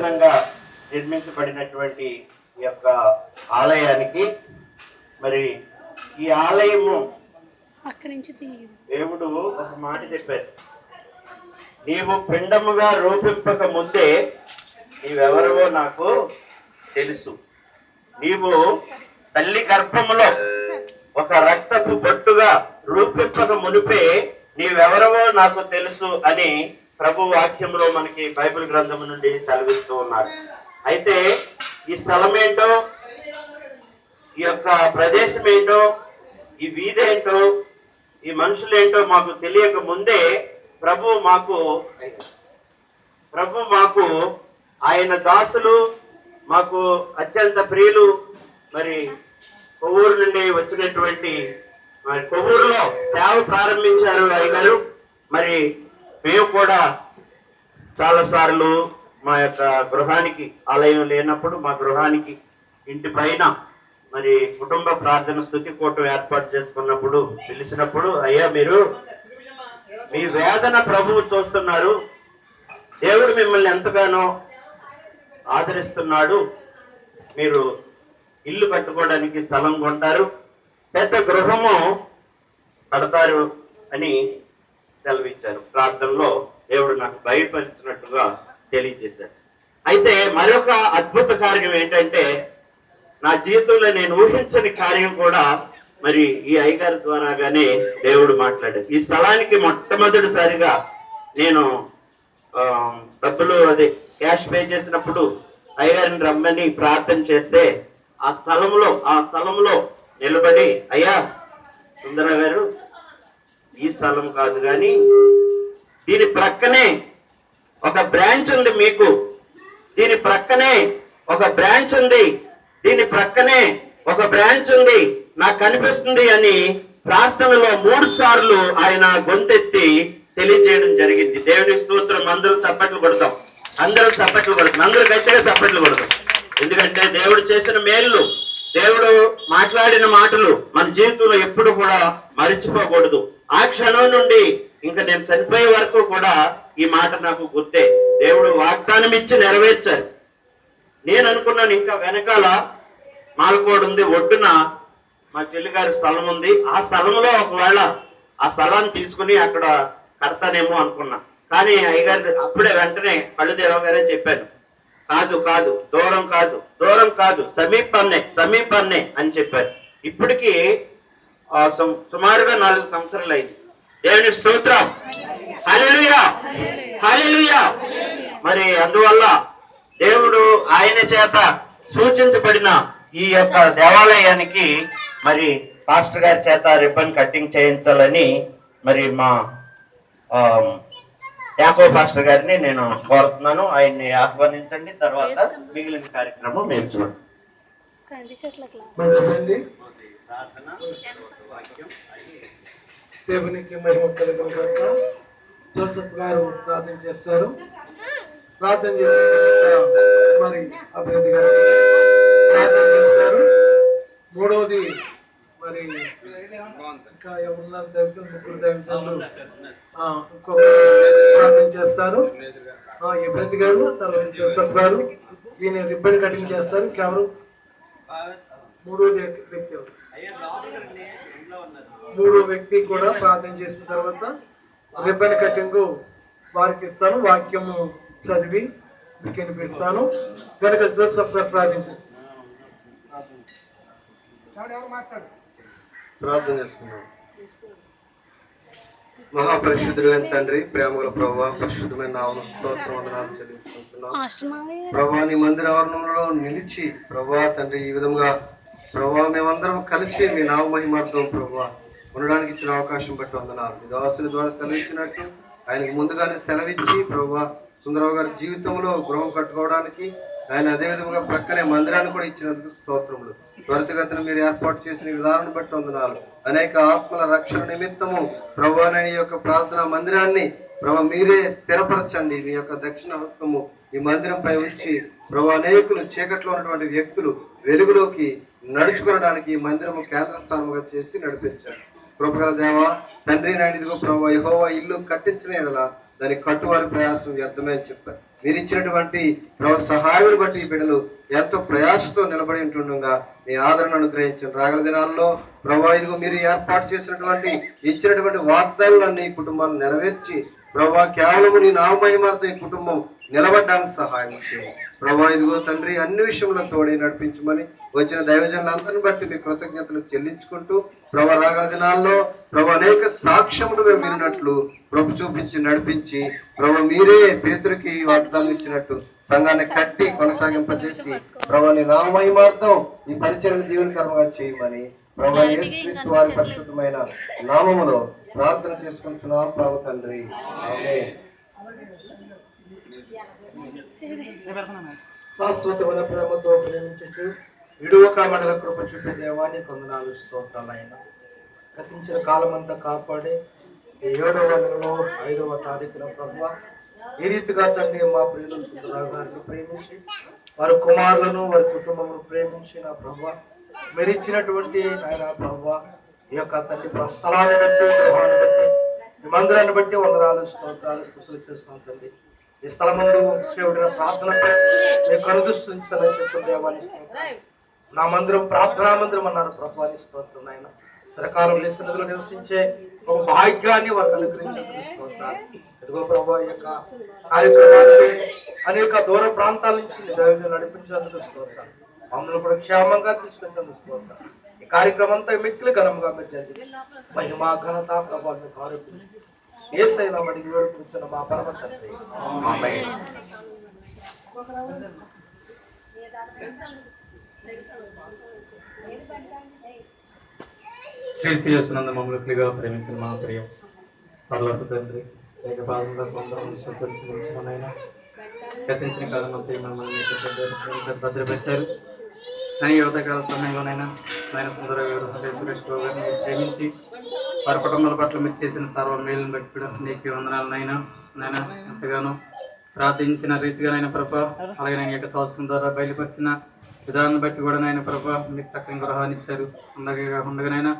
నూతనంగా నిర్మించబడినటువంటి ఈ యొక్క ఆలయానికి మరి ఈ ఆలయము అక్కడి నుంచి తీయ దేవుడు ఒక మాట చెప్పారు. నీవు పిండముగా రూపింపక ముందే నీవెవరవో నాకు తెలుసు. నీవు తల్లి గర్భములో ఒక రక్తపు బొట్టుగా రూపింపక మునిపే నీవెవరవో నాకు తెలుసు అని ప్రభు వాక్యంలో మనకి బైబిల్ గ్రంథం నుండి సెలవిస్తూ ఉన్నారు. అయితే ఈ స్థలం ఏంటో ఈ యొక్క ప్రదేశం ఏంటో ఈ వీధి ఏంటో ఈ మనుషులేంటో మాకు తెలియక ముందే ప్రభు మాకు ప్రభు మాకు ఆయన దాసులు మాకు అత్యంత ప్రియులు. మరి కొవ్వూరు నుండి వచ్చినటువంటి మరి కొవ్వూరులో సేవ ప్రారంభించారు అయ్యగారు. మరి మేము కూడా చాలా సార్లు మా యొక్క గృహానికి ఆలయం లేనప్పుడు మా గృహానికి ఇంటి పైన మరి కుటుంబ ప్రార్థన స్థుతి కూటం ఏర్పాటు చేసుకున్నప్పుడు పిలిచినప్పుడు అయ్యా మీరు మీ వేదన ప్రభువు చూస్తున్నారు. దేవుడు మిమ్మల్ని ఎంతగానో ఆదరిస్తున్నాడు. మీరు ఇల్లు కట్టుకోవడానికి స్థలం కొంటారు. పెద్ద గృహము కడతారు అని సెలవిచ్చారు. ప్రార్థనలో దేవుడు నాకు భయపరిచినట్టుగా తెలియజేశారు. అయితే మరొక అద్భుత కార్యం ఏంటంటే నా జీవితంలో నేను ఊహించని కార్యం కూడా మరి ఈ అయ్యగారి ద్వారాగానే దేవుడు మాట్లాడాడు ఈ స్థలానికి మొట్టమొదటిసారిగా నేను డబ్బులు అదే క్యాష్ పే చేసినప్పుడు అయ్యగారిని రమ్మని ప్రార్థన చేస్తే ఆ స్థలంలో ఆ స్థలంలో నిలబడి అయ్యా సుందర గారు ఈ స్థలం కాదు కానీ దీని ప్రక్కనే ఒక బ్రాంచ్ ఉంది మీకు. దీని ప్రక్కనే ఒక బ్రాంచ్ ఉంది. దీని ప్రక్కనే ఒక బ్రాంచ్ ఉంది. నాకు కనిపిస్తుంది అని ప్రార్థనలో మూడు సార్లు ఆయన గొంతెత్తి తెలియజేయడం జరిగింది. దేవుని స్తోత్రం. అందరూ చప్పట్లు కొడతాం. అందరూ చప్పట్లు కొడతాం. అందరూ గట్టిగా చప్పట్లు కొడతాం. ఎందుకంటే దేవుడు చేసిన మేళ్ళు దేవుడు మాట్లాడిన మాటలు మన జీవితంలో ఎప్పుడు కూడా మరిచిపోకూడదు. ఆ క్షణం నుండి ఇంకా నేను చనిపోయే వరకు కూడా ఈ మాట నాకు గుర్తే. దేవుడు వాగ్దానం ఇచ్చి నెరవేర్చారు. నేను అనుకున్నాను ఇంకా వెనకాల మాల్కోడు ఉంది ఒడ్డున మా చెల్లిగారి స్థలం ఉంది. ఆ స్థలంలో ఒకవేళ ఆ స్థలాన్ని తీసుకుని అక్కడ కడతానేమో అనుకున్నా. కానీ అయ్యగారు అప్పుడే వెంటనే కళ్ళు తెరవగానే చెప్పాను కాదు కాదు దూరం కాదు దూరం కాదు సమీపాన్నే సమీపాన్నే అని చెప్పారు. ఇప్పటికీ సుమారుగా నాలుగు సంవత్సరాలు అయింది. దేవుని స్తోత్రం. హల్లెలూయా. హల్లెలూయా. మరి అందువల్ల దేవుడు ఆయన చేత సూచించబడిన ఈ యొక్క దేవాలయానికి మరి పాస్టర్ గారి చేత రిబ్బన్ కట్టింగ్ చేయించాలని మరి మా ఆ, యాకో పాస్టర్ గారిని నేను కోరుతున్నాను. ఆయన్ని ఆహ్వానించండి. తర్వాత మిగిలిన కార్యక్రమం మేము చూడండి కంది చెట్లకు దేవునికి మహిమ కలుగును జోసఫ్ గారు ప్రార్థన చేస్తారు. ప్రార్థన చేసిన మరి అభివృద్ధి గారు ప్రార్థన చేస్తారు. మూడవది మరి ఇంకా ఎవరున్నారు దైవజనులు ముగ్గురు దైవజనులు ఇంకొక ప్రార్థన చేస్తారు. ఆ, ఇబ్బంది గారు తర్వాత జోసఫ్ గారు. ఈయన రిబ్బన్ కటింగ్ చేస్తారు. కేవలం మూడో వ్యక్తి ఎవరు? మూడో వ్యక్తి కూడా ప్రార్థన చేసిన తర్వాత రిబ్బన్ కటింగ్ వారికి ఇస్తాను వాక్యము చదివి మీకు వినిపిస్తాను. కనుక జోసఫ్ గారు ప్రార్థన చేస్తారు ప్రార్థన చేసుకున్నాం మహాపరిశుద్ధుడు తండ్రి ప్రేమగల ప్రభావ పరిశుద్ధమైన నామమున స్తోత్రం వందనాలు చెల్లించుకుంటున్నాం. హాస్టల్ మావయ్య ప్రభా నీ మందిర ఆవరణంలో నిలిచి ప్రభా తండ్రి ఈ విధంగా ప్రభా మేమందరం కలిసి మీ నామ మహిమార్థం ఉండడానికి ఇచ్చిన అవకాశం బట్టి వందనాలు. మీ దాసుల ద్వారా సెలవిచ్చినట్టు ఆయనకి ముందుగానే సెలవిచ్చి ప్రభా సుందరరావు గారి జీవితంలో గృహం కట్టుకోవడానికి ఆయన అదేవిధంగా ప్రక్కనే మందిరాన్ని కూడా ఇచ్చినందుకు స్తోత్రములు. త్వరితగతిన మీరు ఏర్పాటు చేసిన విధానాన్ని బట్టి వందనాలు. అనేక ఆత్మల రక్షణ నిమిత్తము ప్రభా యొక్క ప్రార్థనా మందిరాన్ని ప్రభా మీరే స్థిరపరచండి. మీ యొక్క దక్షిణ హస్తము ఈ మందిరంపై ఉంచి ప్రభా అనేకులు చీకట్లో ఉన్నటువంటి వ్యక్తులు వెలుగులోకి నడుచుకోవడానికి మందిరము కేంద్ర స్థానముగా చేసి నడిపించారు. కృపగల దేవ తండ్రి నాయన ప్రభు ప్రభా ఇల్లు కట్టించిన ఎడల దాని కట్టువారి ప్రయాసం వ్యర్థమే చెప్పారు. మీరు ఇచ్చినటువంటి ప్రభు సహాయం బట్టి ఈ బిడ్డలు ఎంతో ప్రయాసతో నిలబడి ఉంటుండగా మీ ఆదరణ అనుగ్రహించండి రాగల దినాల్లో ప్రభా ఇదిగో మీరు ఏర్పాటు చేసినటువంటి ఇచ్చినటువంటి వాగ్దానాలన్నీ ఈ కుటుంబాలు నెరవేర్చి ప్రభా కేవలం నీ నామహిమార్థం ఈ కుటుంబం నిలబడడానికి సహాయం చేయండి. ప్రభా ఇదిగో తండ్రి అన్ని విషయంలో తోడే నడిపించమని వచ్చిన దైవజనులందరిని బట్టి మీ కృతజ్ఞతలు చెల్లించుకుంటూ ప్రభా రాగల దినాల్లో ప్రభు అనేక సాక్ష్యములు మేము విన్నట్లు ప్రభు చూపించి నడిపించి ప్రభు మీరే పేతురికి వాగ్దానం ఇచ్చినట్టు సంఘాన్ని కట్టి కొనసాగింపజేసి ప్రభుని నామహిమార్థం ఈ పరిచయం జీవనకరంగా చేయమని ప్రభు వారి పరిశుద్ధమైన నామములో ప్రార్థన చేసుకుంటున్నాం. ప్రభు తండ్రి. ఆమేన్ శాశ్వతమైన ప్రేమతో ప్రేమించు విడువక మండల కృప చుట్టూ దేవాన్ని కొందనాలు స్తోత్రాలైన. గతించిన కాలమంతా కాపాడి ఏడవ నెలలో ఐదవ తారీఖున ప్రభు ఈ రీతిగా తండ్రి మా ప్రియులు సుందరరావు గారిని ప్రేమించి వారి కుమారులను వారి కుటుంబమును ప్రేమించి నా ప్రభు మీరు ఇచ్చినటువంటి ఆయన ప్రభు ఈ యొక్క తండ్రి స్థలాన్ని బట్టి గృహాన్ని బట్టి మందిరాన్ని బట్టి వందనాలు స్తోత్రాలు స్థుతులు చేస్తున్నాం తండ్రి. ఈ స్థలముందు దేవుడిన ప్రార్థనపై మీకు కనుదృష్టించాలని చెప్పిన దేవాన్ని నా మందిరం ప్రార్థనా మందిరం అన్నారు ప్రభాని స్తోత్రం ఆయన సరకాలం నిశ్చితులు నివసించే ఒక భాగ్యాన్ని వారు అనుగ్రహించాలని స్తోత్రాలు ఇదిగో ప్రభా యొక్క కార్యక్రమాన్ని అనేక దూర ప్రాంతాల నుంచి దైవం నడిపించినందుకు స్తోత్రాలు మమ్మల్ని కూడా క్షేమంగా తీసుకెళ్ళినందుకు స్తోత్రాలు ఈ కార్యక్రమం అంతా మిక్కిలి ఘనంగా మీరు జరిగింది. మహిమా ఘనత ప్రభావం ఆరోగ్యం ఏసైనా మడిగి వేడుకుంటున్న మా పరమ తండ్రి ఆమేన్. క్రీస్తు చేస్తున్నందు మమ్మల్నిగా ప్రేమించిన మా ప్రియం పర్లోక తండ్రి లేక పాదంలో కొందరం సంతరించుకున్నాయినా గతించిన కాలం అంతా మమ్మల్ని భద్రపరిచారు. కానీ యువతకాల సమయంలోనైనా ఆయన సుందర వ్యవసాయ సురేష్ బాబు గారిని ప్రేమించి వారి కుటుంబాల పట్ల మీరు చేసిన సర్వ మేలును బట్టి కూడా నీకు వందనాలనైనా నాయన. ఎంతగానో ప్రార్థించిన రీతిగా నాయన ప్రభ అలాగే నేను యొక్క తోసం ద్వారా బయలుపరిచిన విధానం బట్టి కూడా నాయన ప్రభ మీకు చక్కని గృహాన్ని ఇచ్చారు. ఉండగా ఉండగానైనా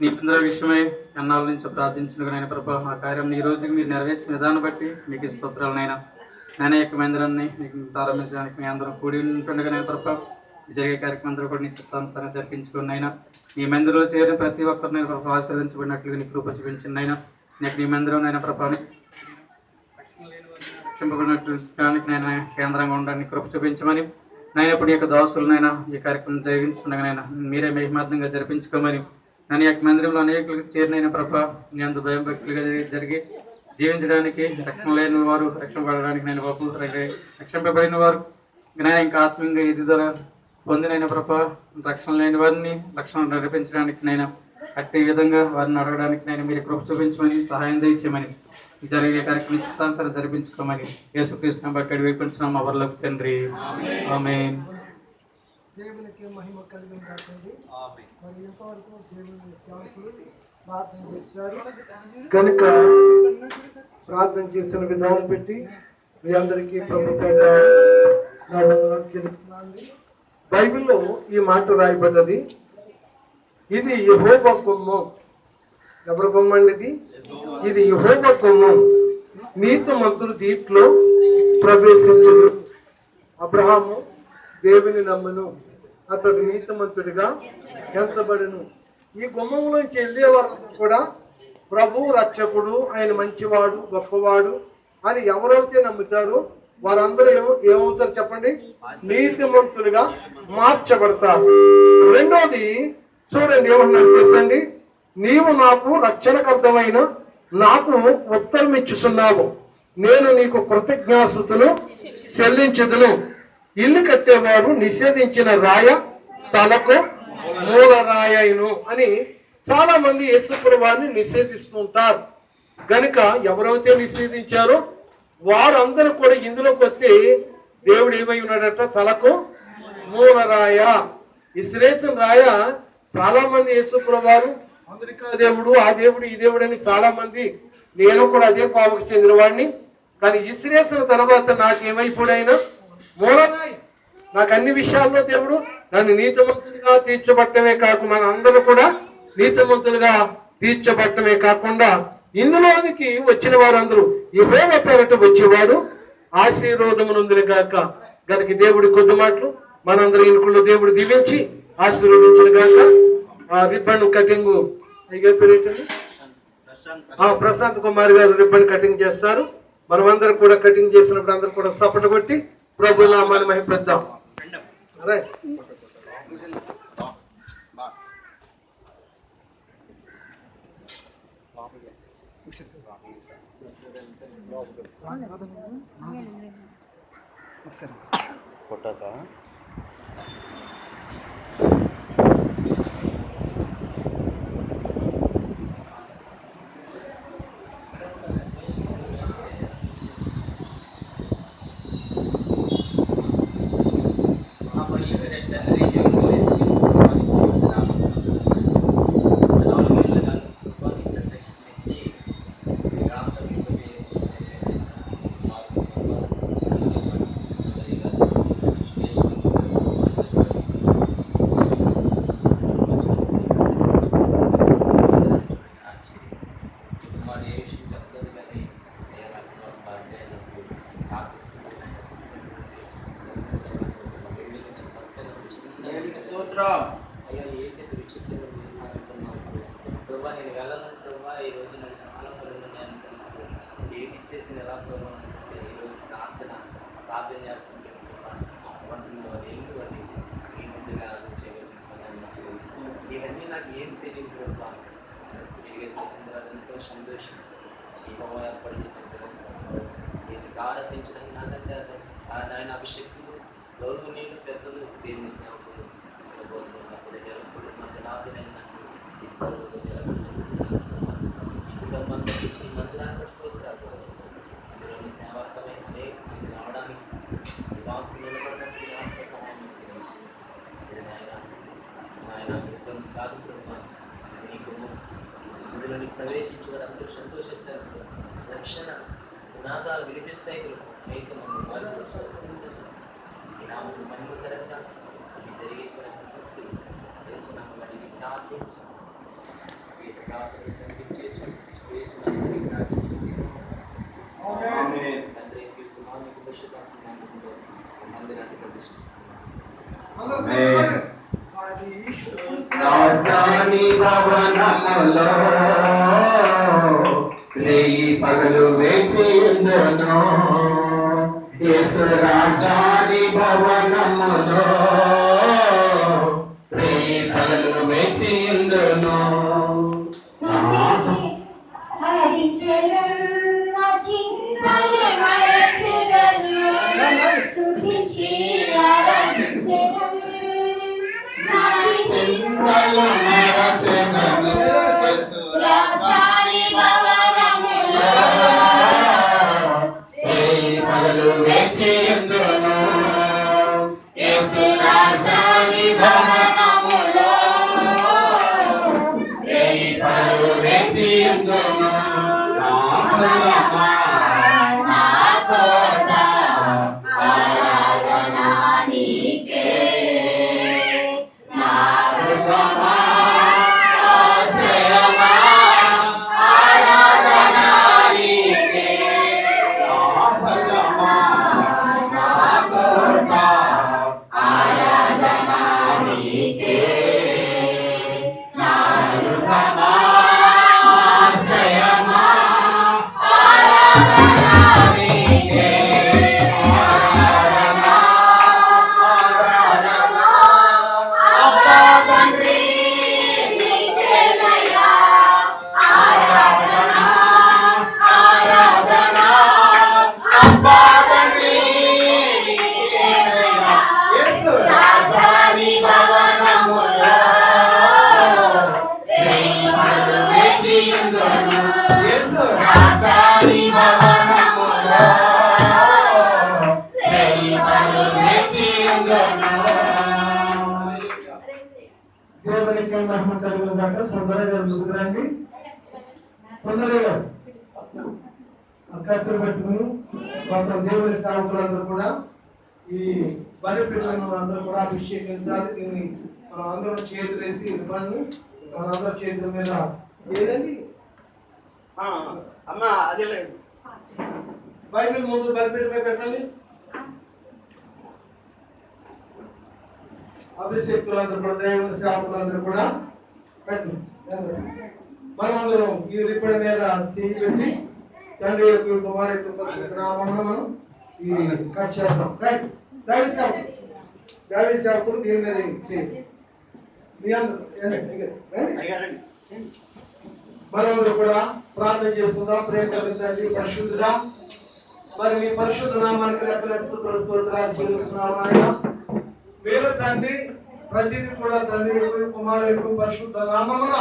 నీ పిల్లల విషయమై ఎన్నాళ్ళ నుంచి ప్రార్థించిన నాయన ప్రభ ఆ కార్యం ఈ రోజుకి మీరు నెరవేర్చిన విధానం బట్టి మీకు స్తోత్రాలనైనా నాయన. యొక్క మందిరాన్ని మీకు ప్రారంభించడానికి మీ అందరం కూడి ఉంటుండగా నేను ప్రభ జరిగే కార్యక్రమం అందరూ కూడా నీ చిత్తానుసారం జరిపించుకుని అయినా నీ మందిరంలో చేరిన ప్రతి ఒక్కరు నేను ప్రభావ ఆశీర్వదించబడినట్లుగా నీ కృప చూపించండి అయినా నీకు నీ మందిరం అయినా ప్రభావం రక్షింపబడినట్లు నేను కేంద్రంగా ఉండడానికి కృప చూపించమని. నేను ఇప్పుడు యొక్క దాసులనైనా ఈ కార్యక్రమం జరిగించుండగానైనా మీరే మహిమార్థంగా జరిపించుకోమని. నేను యొక్క మందిరంలో అనేకులకు చేరినైన ప్రభ నీ అంత భయం భక్తులుగా జరిగి- జరిగి జీవించడానికి రక్షణ లేని వారు రక్షణ పడడానికి నేను బాబు రక్షింపబడిన వారు. నేను ఇంకా ఆత్మీయంగా ఎదుగుదల పొందినైన ప్రభ రక్షణ లేని వారిని రక్షణ నడిపించడానికి నేను అట్టి విధంగా వారిని అడగడానికి నేను మీరు కృప చూపించమని సహాయం దయచేయమని ఈ జరిగే కార్యక్రమం చిత్తానుసారం జరిపించుకోమని యేసుక్రీస్తు బట్టి అడిగిపించిన మా వరలకు తండ్రి. ఆమె దేవునికి మహిమ కలిగిన కాకండి మరి ఎంతవరకు దేవుని సేవకులు ప్రార్థన చేశారు. కనుక ప్రార్థన చేసిన విధానం పెట్టి మీ అందరికీ ప్రభు పేట నా వందనాలు చెల్లిస్తున్నాను. బైబిల్లో ఈ మాట రాయబడ్డది. ఇది యహోబ కొమ్ము. ఎవరి బొమ్మ అండి ఇది? ఇది యెహోవా కొమ్ము. నీతి మంత్రులు దీంట్లో ప్రవేశించరు అబ్రహాము దేవుని నమ్మను. అతడు నీతిమంతుడిగా ఎంచబడును. ఈ గుమ్మంలోంచి వెళ్ళే వరకు కూడా ప్రభు రక్షకుడు ఆయన మంచివాడు గొప్పవాడు అని ఎవరైతే నమ్ముతారో వారందరూ ఏమో ఏమవుతారు చెప్పండి? నీతిమంతులుగా మార్చబడతారు. రెండోది చూడండి ఏమన్నారు చేసండి నీవు నాకు రక్షణకర్థమైన నాకు ఉత్తరం ఇచ్చుచున్నావు. నేను నీకు కృతజ్ఞాసుతులు చెల్లించదును. ఇల్లు కట్టేవారు నిషేధించిన రాయ తలకు మూల రాయను అని చాలా మంది యేసుప్రభాన్ని నిషేధిస్తుంటారు గనుక ఎవరైతే నిషేధించారో వారందరూ కూడా ఇందులోకి వచ్చి దేవుడు ఏమై ఉన్నాడట? తలకు మూలరాయ. ఈ ఇస్రేసిన రాయ చాలా మంది యేసుప్రభారు అమెరికా దేవుడు ఆ దేవుడు ఈ దేవుడు అని చాలా మంది నేను కూడా అదే కోపకు చెందిన వాడిని కానీ ఇసిరేసిన తర్వాత నాకేమైపోయినా మూలరాయి. నాకు అన్ని విషయాల్లో దేవుడు నన్ను నీతిమంతులుగా తీర్చబట్టమే కాక మన అందరూ కూడా నీతిమంతులుగా తీర్చబట్టమే కాకుండా ఇందులోనికి వచ్చిన వారందరూ ఈ పేరట వచ్చేవాడు. ఆశీర్వాదమునందుని గాక గనికి దేవుడి కొద్ది మాటలు మనందరి ఇనుకుల్లో దేవుడు దీవించి ఆశీర్వదించిన గాక ఆ రిబ్బన్ కటింగ్ ప్రశాంత్ కుమార్ గారు రిబ్బన్ కటింగ్ చేస్తారు. మనమందరం కూడా కటింగ్ చేసినప్పుడు అందరూ కూడా సపోర్ట్ కొట్టి ప్రభు నామాన్ని మహిపెద్దాం రైట్ మా పరిశుద్ధుడైన తండ్రి, జీవమును యేసుక్రీస్తు నామమున పదవులు వెళ్ళగాను, కృపను ప్రత్యక్షమిచ్చి, మీ రాకడ విలువే మాకు ఇప్పుడు మరి ఏ విషయం చెప్పలేదు కానీ ఏ రకంగా బాధ్యత అయ్యా ఏంటి ఇది ప్రభా నేను వెళ్ళను ప్రభా. ఈ రోజు నాకు చాలా పనులు ఉన్నాయి అనుకున్నాను. డేట్ ఎలా ప్రభా? అనుకుంటే ఈ రోజు ప్రార్థన ప్రార్థన చేస్తుంటే ప్రభా అది అది నీ ముందుగా చేయవలసిన పని అన్నప్పుడు ఇవన్నీ నాకు ఏం తెలియదు ప్రభా. స్కూల్కి వచ్చిన తర్వాత ఎంతో సంతోషం. ఈ హోమం ఏర్పాటు చేసిన కదా. ఆరాధించడానికి నాకంటే అదే. ఆ నాయన అభిషక్తులు గౌరవ నీళ్ళు పెద్దలు దేవుని సేవకులు పోస్తున్నప్పుడు ఎల్లప్పుడు మనకు నాదులైన ఇస్తారు. ఇంకా మన ఇచ్చిన మందిరాన్ని పట్టుకోగలుగుతారు అందులోని సేవార్థమైన అనేక మంది రావడానికి నివాసం నిలబడడానికి మీ ఆత్మ సహాయం గురించి ఇది నాయన నాయన ఇబ్బంది కాదు ప్రభు నీకు ఇందులోని ప్రవేశించి వారు అందరూ సంతోషిస్తారు రక్షణ సునాదాలు వినిపిస్తాయి ప్రభు. అనేక మంది మార్పులు స్వస్థించారు ఈ నామకు మహిమకరంగా ఇది జరిగిస్తున్న సంతోషి వేసునామని అడిగి ప్రార్థించి ఈ ప్రార్థన సంధించే చూసి వేసునామని ప్రార్థించి తండ్రి కుమారునికి పరిశుద్ధాత్మ మందిరాన్ని ప్రతిష్ఠిస్తున్నాను రాజధాని భవనములో రేయి పగలు వేచి ఉందను యేసు రాజాని భవనములో. రేయి పగలు వేచి ఉందను రాజాని దేవునికి మహిమ కలుగును గాక సుందర గారు ముందుకు రండి. సుందర గారు కత్తులు పెట్టుకుని మొత్తం దేవుని సేవకులందరూ కూడా ఈ బలిపీఠలను అందరూ కూడా అభిషేకించాలి. దీన్ని మనం అందరం చేతులు వేసి ఇవ్వండి. మన అందరి చేతుల మీద ఏదండి? ఆ, అమ్మా అదే బైబిల్ ముందు బలిపీఠపై పెట్టండి. అభిషేకులందరూ కూడా దైవ సేవకులందరూ కూడా పెట్టండి మనమందరం ఈ రిపడి మీద చేయి పెట్టి తండ్రి యొక్క కుమారి యొక్క పరిశుద్ధ నామమున మనం ఈ కట్ చేద్దాం. రైట్. దైవ సేవకుడు. దైవ సేవకుడు దీని మీద చేయి మీ అందరూ కూడా ప్రార్థన చేసుకుందాం. ప్రేమ కలిగించండి. పరిశుద్ధుడా మరి మీ పరిశుద్ధ నామానికి లెక్కల స్తోత్రాలు చెల్లిస్తున్నాము ఆయన మీరు తండ్రి ప్రతిదీ కూడా తండ్రి యొక్క కుమారు పరిశుద్ధ నామమున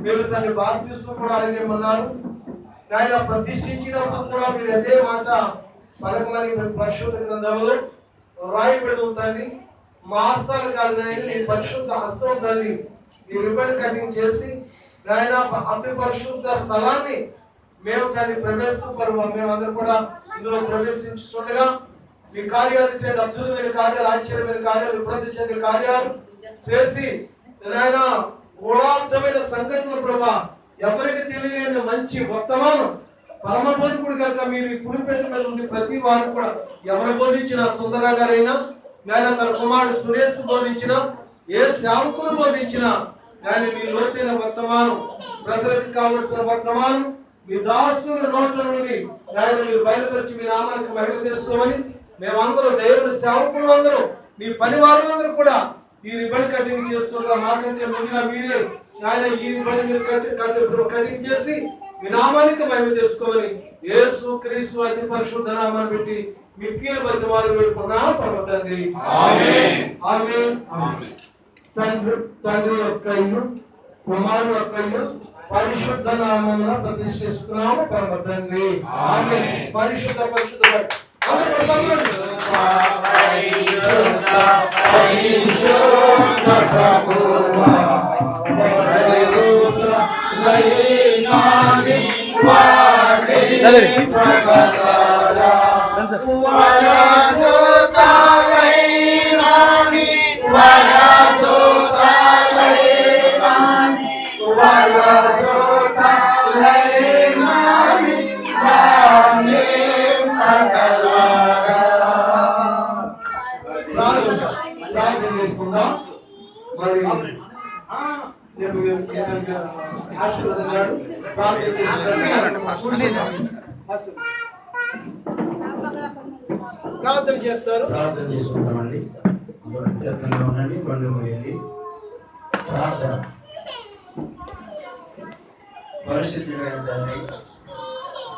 మీరు తండ్రి బాప్తిస్తూ కూడా అడిగేమన్నారు ఆయన ప్రతిష్ఠించినప్పుడు కూడా మీరు అదే మాట పలకమని పరిశుద్ధ గ్రంథంలో రాయబడి మా హస్తాలు కాదు నాయన నీ పరిశుద్ధ హస్తం తల్లి. నీ రిబ్బన్ కటింగ్ చేసి నాయన అతి పరిశుద్ధ స్థలాన్ని మేము దాన్ని ప్రవేశపరువు మేమందరం కూడా ఇందులో ప్రవేశించుతుండగా మీ కార్యాలు చేయండి అద్భుతమైన కార్యాలు ఆశ్చర్యమైన కార్యాలు విపరీత చెందిన కార్యాలు చేసి నాయన గూఢార్థమైన సంఘటన ప్రభా ఎవరికి తెలియని మంచి వర్తమానం పరమ బోధికుడు కనుక మీరు ఈ కుడిపెట్ట మీద ఉండి ప్రతి వారు కూడా ఎవరు బోధించిన సుందర గారైనా నాయన తన కుమారుడు సురేష్ బోధించిన ఏ సేవకులు బోధించిన ఆయన మీ లోతైన వర్తమానం ప్రజలకు కావలసిన వర్తమానం మీ దాసుల నోట్ల నుండి ఆయన మీరు బయలుపరిచి మీ నామానికి మహిళ చేసుకోమని మేమందరం దేవుని సేవకులు అందరూ నీ పని అందరూ కూడా ఈ రిబన్ కటింగ్ చేస్తుండగా మాకంటే ముందుగా మీరే ఆయన ఈ రిబన్ మీరు కట్ కట్ కటింగ్ చేసి మీ నామానికి మహిమ చేసుకోమని యేసు క్రీస్తు అతి పరిశుద్ధ నామాన్ని పెట్టి మిక్కిల బతిమాలు పెట్టుకున్నాం పరమ తండ్రి. తండ్రి తండ్రి యొక్క ఇల్లు కుమారుడు యొక్క ఇల్లు పరిశుద్ధ నామమున ప్రతిష్ఠిస్తున్నాము. పరమ తండ్రి. ఆమేన్. పరిశుద్ధ పరిశుద్ధ అందరూ చదవండి. ఆశీర్వదించాడు ప్రార్థన ప్రార్థన చేస్తారు. ప్రార్థన చేసుకుంటామండి. అందరూ ఉండండి బండి ప్రార్థన. పరిస్థితి